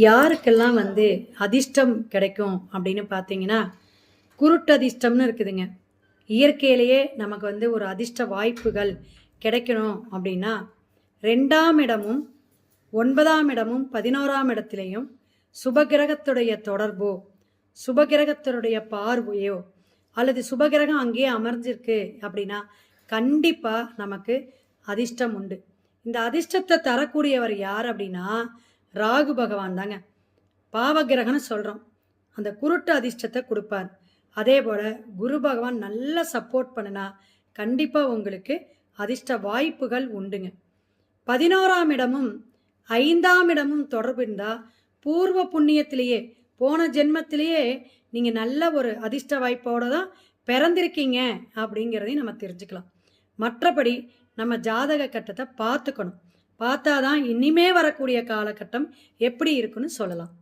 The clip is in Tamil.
யாருக்கெல்லாம் வந்து அதிர்ஷ்டம் கிடைக்கும் அப்படின்னு பார்த்தீங்கன்னா குருட்டதிர்ஷ்டம்னு இருக்குதுங்க. இயற்கையிலேயே நமக்கு வந்து ஒரு அதிர்ஷ்ட வாய்ப்புகள் கிடைக்கணும் அப்படின்னா ரெண்டாம் இடமும் ஒன்பதாம் இடமும் பதினோராம் இடத்துலையும் சுபகிரகத்துடைய தொடர்போ சுபகிரகத்தினுடைய பார்வையோ அல்லது சுபகிரகம் அங்கேயே அமர்ந்திருக்கு அப்படின்னா கண்டிப்பாக நமக்கு அதிர்ஷ்டம் உண்டு. இந்த அதிர்ஷ்டத்தை தரக்கூடியவர் யார் அப்படின்னா ராகு பகவான் தாங்க. பாவகிரகம்னு சொல்கிறோம் அந்த குருட்டு அதிர்ஷ்டத்தை கொடுப்பார். அதே போல் குரு பகவான் நல்லா சப்போர்ட் பண்ணினா கண்டிப்பாக உங்களுக்கு அதிர்ஷ்ட வாய்ப்புகள் உண்டுங்க. பதினோராம் இடமும் ஐந்தாம் இடமும் தொடர்பு இருந்தால் பூர்வ புண்ணியத்திலேயே போன ஜென்மத்திலேயே நீங்கள் நல்ல ஒரு அதிர்ஷ்ட வாய்ப்போடு தான் பிறந்திருக்கீங்க அப்படிங்கிறதையும் நம்ம தெரிஞ்சுக்கலாம். மற்றபடி நம்ம ஜாதக கட்டத்தை பார்த்துக்கணும். பார்த்தா தான் இனிமே வரக்கூடிய காலகட்டம் எப்படி இருக்குன்னு சொல்லலாம்.